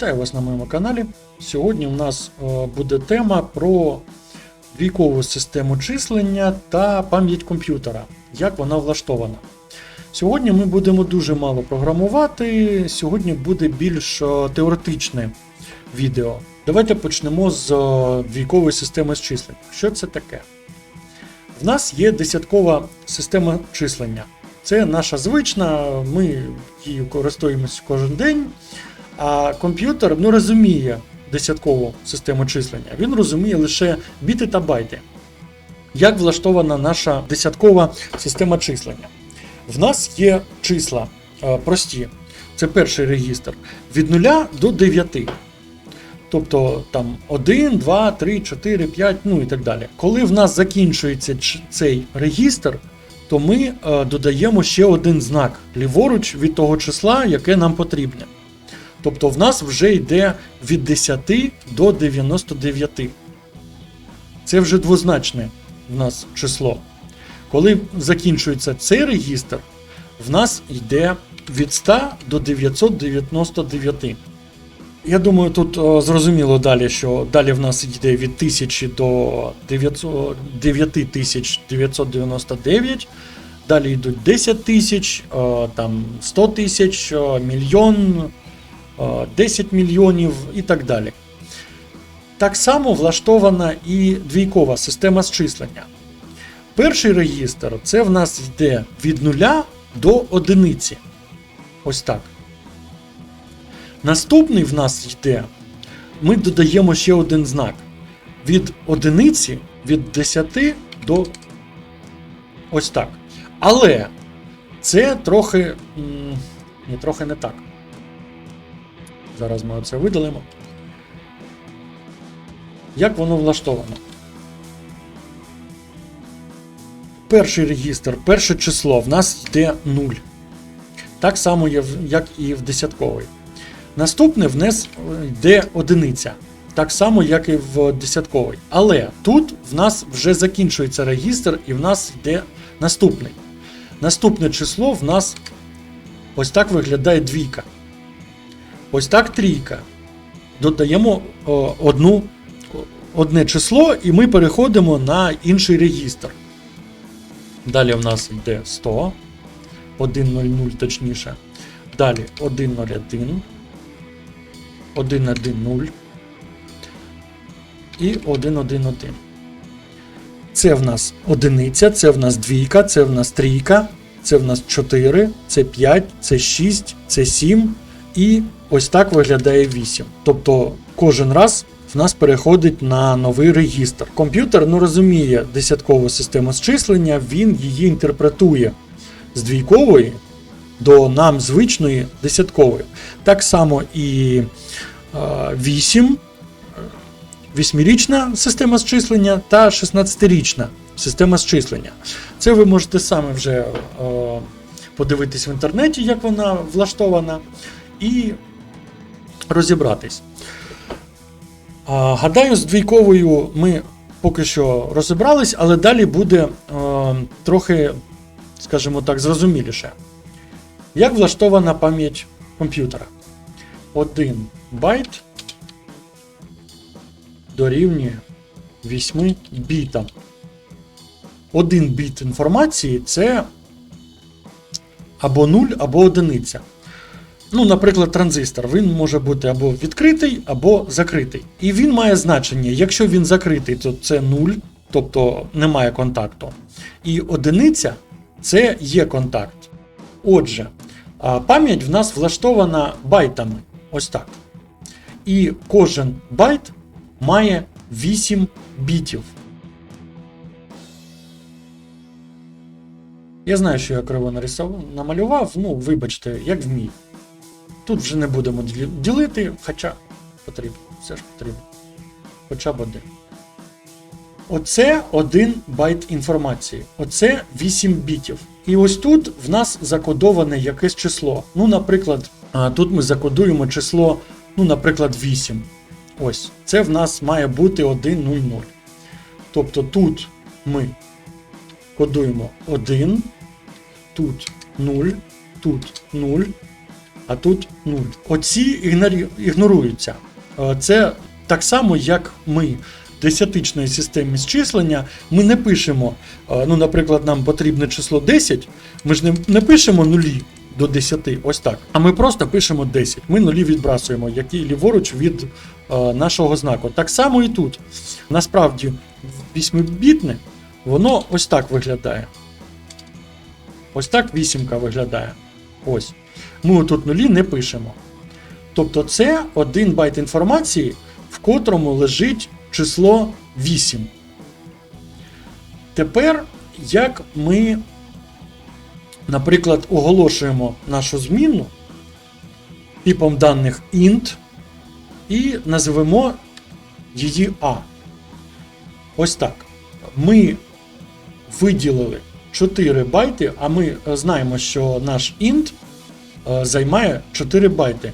Вітаю вас на моєму каналі. Сьогодні у нас е, буде тема про двійкову систему числення та пам'ять комп'ютера, як вона влаштована. Сьогодні ми будемо дуже мало програмувати, сьогодні буде більш е, теоретичне відео. Давайте почнемо з е, двійкової системи числення. Що це таке? В нас є десяткова система числення. Це наша звична, ми її користуємося кожен день. А комп'ютер не розуміє десяткову систему числення. Він розуміє лише біти та байти. Як влаштована наша десяткова система числення? В нас є числа прості. Це перший регістр від 0 до 9. Тобто там 1, 2, 3, 4, 5, ну і так далі. Коли в нас закінчується цей регістр, то ми е, додаємо ще один знак ліворуч від того числа, яке нам потрібне. Тобто в нас вже йде від 10 до 99. Це вже двозначне в нас число. Коли закінчується цей регістр, в нас йде від 100 до 999. Я думаю, тут зрозуміло далі, що далі в нас йде від 1000 до 900 9999. Далі йдуть 10 тисяч, там 100 тисяч, мільйон, 10 мільйонів і так далі. Так само влаштована і двійкова система зчислення. Перший регістр це в нас йде від 0 до одиниці. Ось так. Наступний в нас йде. Ми додаємо ще один знак. Від одиниці, від 10 до ось так. Але це трохи. Не трохи не так. Зараз ми це видалимо. Як воно влаштовано? Перший регістр, перше число в нас йде 0. Так само, як і в десятковий. Наступне в нас йде одиниця. Так само, як і в десятковий. Але тут в нас вже закінчується регістр, і в нас йде наступний. Наступне число в нас ось так виглядає двійка. Ось так трійка. Додаємо одну, одне число, і ми переходимо на інший регістр. Далі в нас йде 100, 100 точніше. Далі 101, 110 і 111. Це в нас одиниця, це в нас двійка, це в нас трійка, це в нас 4, це 5, це 6, це 7 і ось так виглядає 8. Тобто кожен раз в нас переходить на новий регістр. Комп'ютер не розуміє десяткову систему зчислення, він її інтерпретує з двійкової до нам звичної десяткової. Так само і е, 8, Вісьмирічна система зчислення та 16-річна система зчислення. Це ви можете самі вже е, подивитись в інтернеті, як вона влаштована, і розібратись. Гадаю, з двійковою ми поки що розібрались, але далі буде е, трохи, скажімо так, зрозуміліше. Як влаштована пам'ять комп'ютера? 1 байт дорівнює 8 бітам. Один біт інформації це або 0, або одиниця. Ну, наприклад, транзистор він може бути або відкритий, або закритий. І він має значення. Якщо він закритий, то це 0, тобто немає контакту. І одиниця це є контакт. Отже, пам'ять в нас влаштована байтами. Ось так. І кожен байт має 8 бітів. Я знаю, що я криво нарисував, намалював, ну, вибачте, як вмію. Тут вже не будемо ділити, хоча потрібно, все ж потрібно. Хоча б один. Оце один байт інформації. Оце 8 бітів. І ось тут в нас закодоване якесь число. Ну, наприклад, тут ми закодуємо число, ну, наприклад, 8. Ось, це в нас має бути 1,00. Тобто тут ми кодуємо 1, тут 0, тут 0, а тут 0. Оці ігнорі- ігноруються. Е, Це так само, як ми в десятичної системі зчислення, ми не пишемо, е, ну, наприклад, нам потрібне число 10, ми ж не, не пишемо нулі до 10, ось так. А ми просто пишемо 10. Ми нулі відбрасуємо, які ліворуч від е, нашого знаку. Так само і тут. Насправді, 8-бітне, воно ось так виглядає. Ось так вісімка виглядає. Ось. Ми тут нулі не пишемо. Тобто це один байт інформації, в котрому лежить число 8. Тепер, як ми, наприклад, оголошуємо нашу зміну типом даних int і назвемо її A. Ось так. Ми виділили 4 байти, а ми е, знаємо, що наш int займає 4 байти.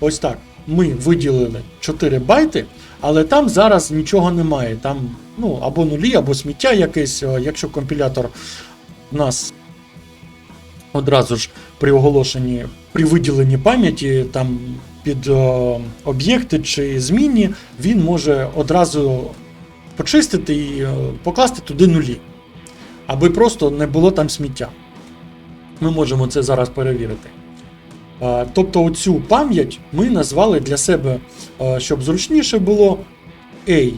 Ось так. Ми виділили 4 байти, але там зараз нічого немає. Там ну, або нулі, або сміття якесь, Е, якщо компілятор в нас одразу ж при оголошенні, при виділенні пам'яті там під е, об'єкти чи змінні, він може одразу почистити і е, покласти туди нулі, аби просто не було там сміття. Ми можемо це зараз перевірити. Тобто оцю пам'ять ми назвали для себе, щоб зручніше було A.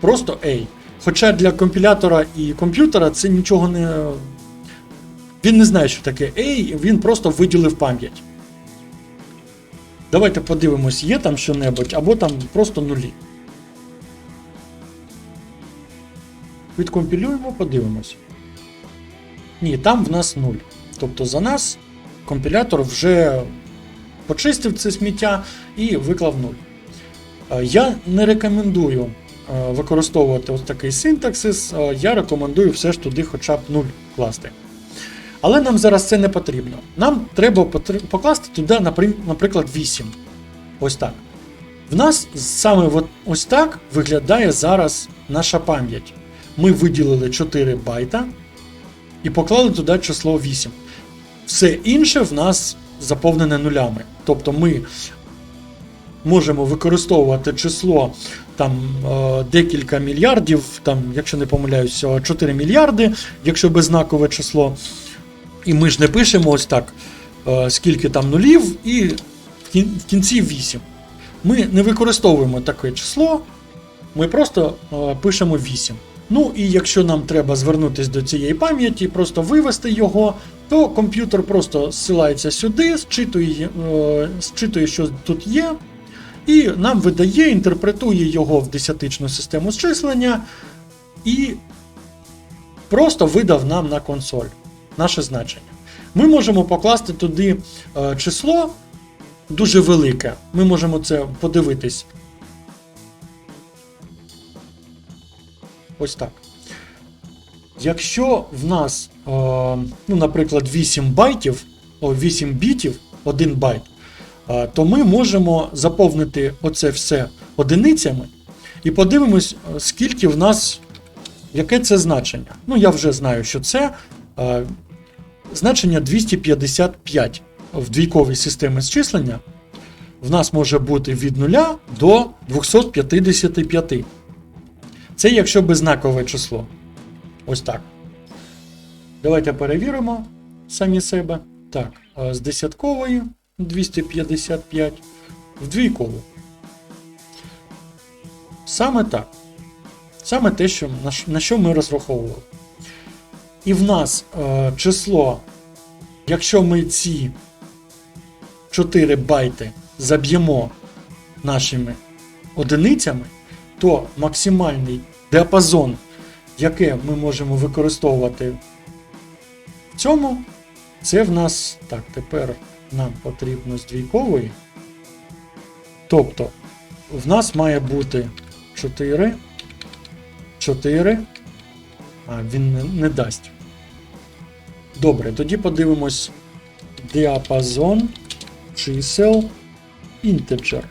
Просто A. Хоча для компілятора і комп'ютера це нічого не. Він не знає, що таке A, він просто виділив пам'ять. Давайте подивимось, є там що-небудь, або там просто нулі. Відкомпілюємо, подивимось. Ні, там в нас 0. Тобто за нас компілятор вже почистив це сміття і виклав 0. Е, Я не рекомендую е, використовувати ось такий синтаксис, е, я рекомендую все ж туди хоча б 0 класти. Але нам зараз це не потрібно. Нам треба покласти туди, наприклад, 8. Ось так. В нас саме ось так виглядає зараз наша пам'ять. Ми виділили 4 байта і поклали туди число 8. Все інше в нас заповнене нулями. Тобто ми можемо використовувати число там е, декілька мільярдів, там, якщо не помиляюсь, е, 4 мільярди, якщо беззнакове число. І ми ж не пишемо ось так, е, скільки там нулів, і в кінці 8. Ми не використовуємо таке число, ми просто е, пишемо 8. Ну і якщо нам треба звернутися до цієї пам'яті, просто вивести його, то комп'ютер просто зсилається сюди, зчитує, е, зчитує, що тут є, і нам видає, інтерпретує його в десятичну систему зчислення і просто видав нам на консоль наше значення. Ми можемо покласти туди е, число дуже велике. Ми можемо це подивитись. Ось так. Якщо в нас, е, ну, наприклад, 8 байтів, 8 бітів, 1 байт, е, то ми можемо заповнити оце все одиницями і подивимось, е, скільки в нас, яке це значення. Ну, я вже знаю, що це значення 255 в двійковій системі зчислення. В нас може бути від 0 до 255. Це якщо беззнакове число. Ось так. Давайте перевіримо самі себе. Так, з десяткової 255 в двійкову. Саме так. Саме те, що, на що ми розраховували. І в нас е, число, якщо ми ці 4 байти заб'ємо нашими одиницями, то максимальний діапазон, який ми можемо використовувати в цьому, це в нас. Так, тепер нам потрібно з двійкової. Тобто, в нас має бути 4, 4. А, він не, не дасть. Добре, тоді подивимось діапазон чисел integer.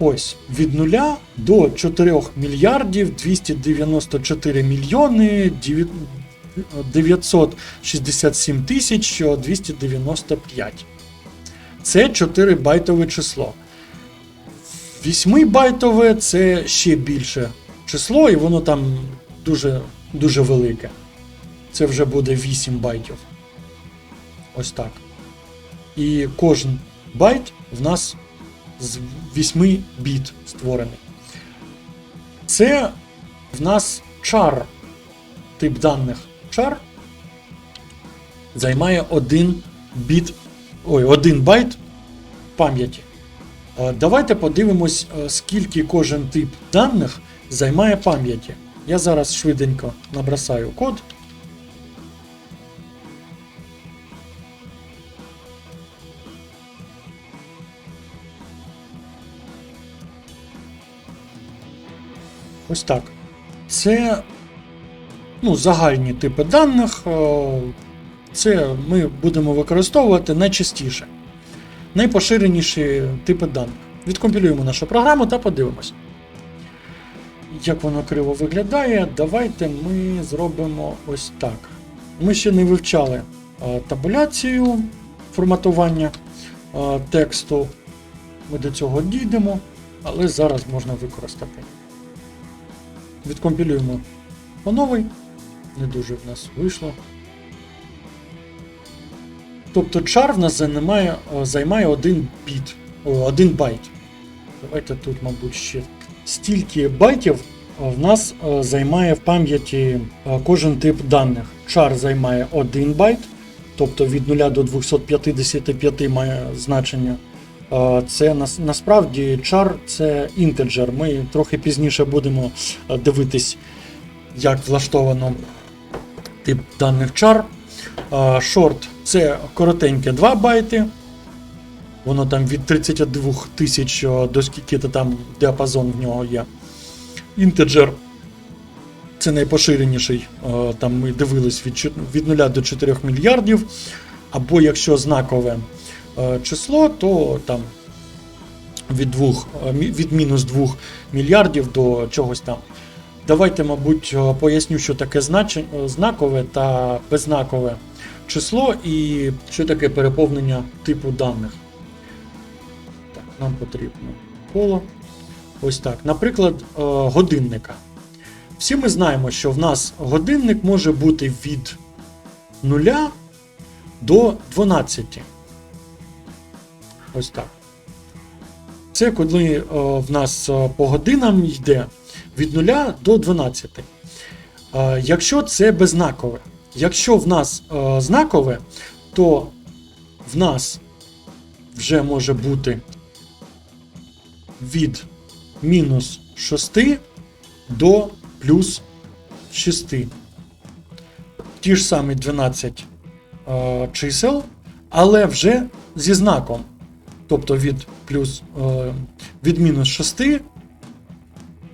Ось від 0 до 4 мільярдів 294 мільйони 967 тисяч 295. Це 4 байтове число. 8 байтове це ще більше число, і воно там дуже, дуже велике. Це вже буде 8 байтів. Ось так. І кожен байт в нас з 8 біт створений. Це в нас char тип даних char займає 1 біт, ой, 1 байт пам'яті. Е, Давайте подивимось, е, скільки кожен тип даних займає пам'яті. Я зараз швиденько набросаю код. Ось так. Це ну, загальні типи даних. е, Це ми будемо використовувати найчастіше. Найпоширеніші типи даних. Відкомпілюємо нашу програму та подивимось. Як воно криво виглядає, давайте ми зробимо ось так. Ми ще не вивчали е, табуляцію форматування е, тексту. Ми до цього дійдемо, але зараз можна використати. Відкомпілюємо по новий. Не дуже в нас вийшло. Тобто char в нас займає, займає 1 біт, о, 1 байт. Давайте тут, мабуть, ще стільки байтів в нас займає в пам'яті кожен тип даних. Char займає 1 байт, тобто від 0 до 255 має значення. Це насправді char це інтеджер. Ми трохи пізніше будемо е, дивитись, як влаштовано тип даних. Е, Short це коротеньке 2 байти. Воно там від 32 тисяч е, до скільки то там діапазон в нього є. Інтеджер це найпоширеніший. е, Там ми дивились від, від 0 до 4 мільярдів. Або якщо знакове число, то там від, 2, від мінус 2 мільярдів до чогось там. Давайте, мабуть, е, поясню, що таке е, знакове та беззнакове число і що таке переповнення типу даних. Так, нам потрібно коло. Ось так. Наприклад, е, годинника. Всі ми знаємо, що в нас годинник може бути від 0 до 12. Ось так. Це коли е, в нас е, по годинам йде від 0 до 12. Е, Якщо це беззнакове. Якщо в нас е, знакове, то в нас вже може бути від мінус 6 до плюс 6. Ті ж самі 12 е, чисел, але вже зі знаком. Тобто від плюс е, від мінус 6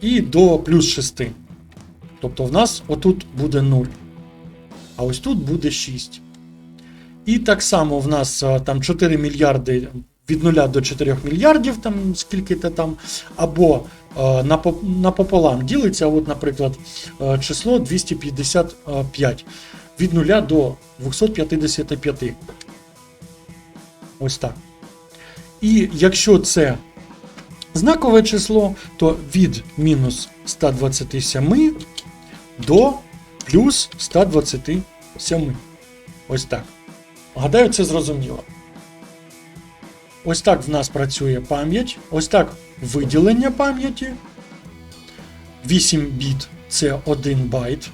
і до плюс 6. Тобто в нас отут буде 0. А ось тут буде 6. І так само в нас е, там 4 мільярди від 0 до 4 мільярдів, там скільки-то там, або е, напо- напополам ділиться, от, наприклад, е, число 255 від 0 до 255. Ось так. І якщо це знакове число, то від мінус 127 до плюс 127. Ось так. Гадаю, це зрозуміло. Ось так в нас працює пам'ять. Ось так виділення пам'яті. 8 біт це 1 байт.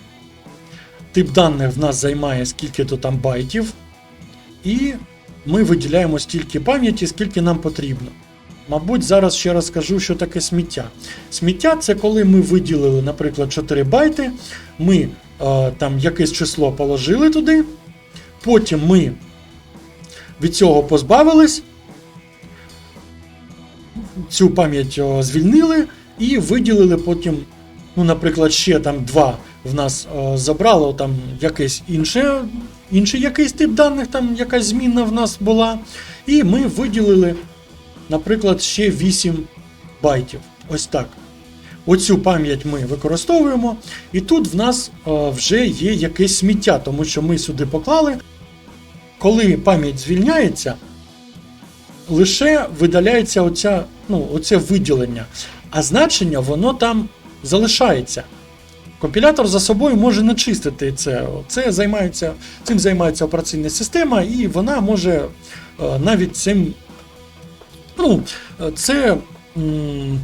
Тип даних в нас займає скільки-то там байтів. І ми виділяємо стільки пам'яті, скільки нам потрібно. Мабуть, зараз ще раз скажу, що таке сміття. Сміття це коли ми виділили, наприклад, 4 байти, ми е, там якесь число положили туди, потім ми від цього позбавились, цю пам'ять звільнили і виділили потім, ну, наприклад, ще там 2 в нас е, забрало там якесь інше, інший якийсь тип даних, там якась зміна в нас була. І ми виділили, наприклад, ще 8 байтів. Ось так. Оцю пам'ять ми використовуємо, і тут в нас е, вже є якесь сміття, тому що ми сюди поклали. Коли пам'ять звільняється, лише видаляється оця, ну, оце виділення, а значення воно там залишається. Компілятор за собою може не чистити це. Це займається, цим займається операційна система, і вона може е, навіть цим. Ну, це м,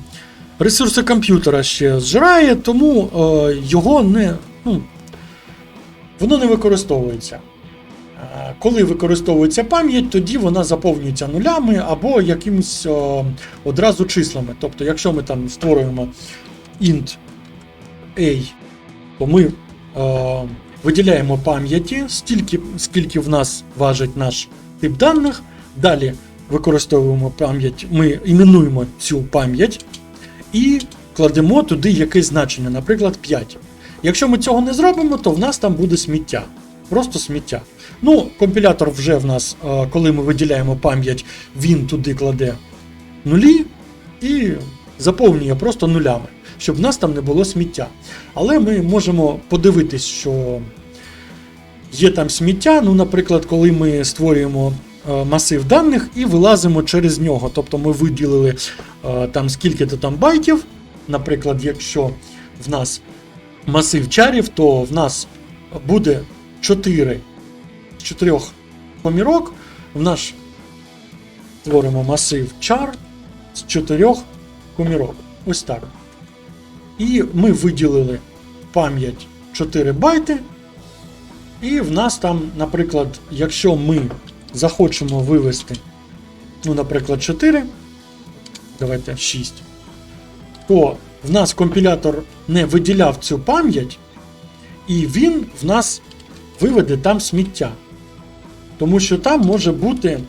ресурси комп'ютера ще зжирає, тому е, його не. Ну, воно не використовується. Е, Коли використовується пам'ять, тоді вона заповнюється нулями або якимось е, одразу числами. Тобто, якщо ми там створюємо int A, то ми е, виділяємо пам'яті, стільки, скільки в нас важить наш тип даних. Далі використовуємо пам'ять, ми іменуємо цю пам'ять і кладемо туди якесь значення, наприклад, 5. Якщо ми цього не зробимо, то в нас там буде сміття. Просто сміття. Ну, компілятор вже в нас, е, коли ми виділяємо пам'ять, він туди кладе нулі і заповнює просто нулями, щоб в нас там не було сміття. Але ми можемо подивитись, що є там сміття. Ну, наприклад, коли ми створюємо е, масив даних і вилазимо через нього. Тобто ми виділили е, там скільки-то там байтів. Наприклад, якщо в нас масив чарів, то в нас буде 4 з 4 помірок. В наш створимо масив чар з 4 комірок. Ось так. І ми виділили пам'ять 4 байти. І в нас там, наприклад, якщо ми захочемо вивести, ну, наприклад, 4, давайте 6, то в нас компілятор не виділяв цю пам'ять, і він в нас виведе там сміття. Тому що там може бути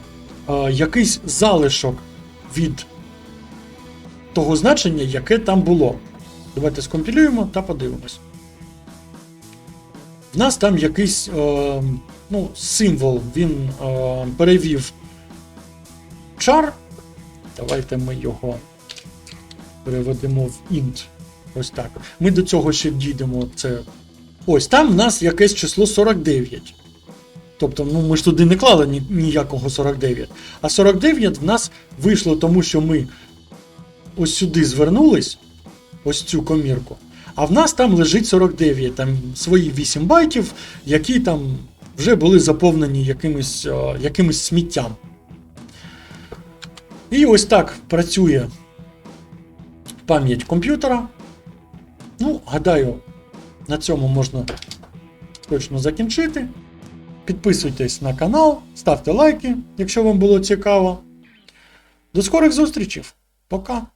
е, якийсь залишок від того значення, яке там було. Давайте скомпілюємо та подивимось. В нас там якийсь е, ну, символ, він е, перевів char. Давайте ми його переведемо в int. Ось так. Ми до цього ще дійдемо. Це. Ось там в нас якесь число 49. Тобто, ну ми ж туди не клали ні, ніякого 49. А 49 в нас вийшло, тому що ми ось сюди звернулись, ось цю комірку. А в нас там лежить 49, там свої 8 байтів, які там вже були заповнені якимось, е, якимось сміттям. І ось так працює пам'ять комп'ютера. Ну, гадаю, на цьому можна точно закінчити. Підписуйтесь на канал, ставте лайки, якщо вам було цікаво. До скорих зустрічей. Пока!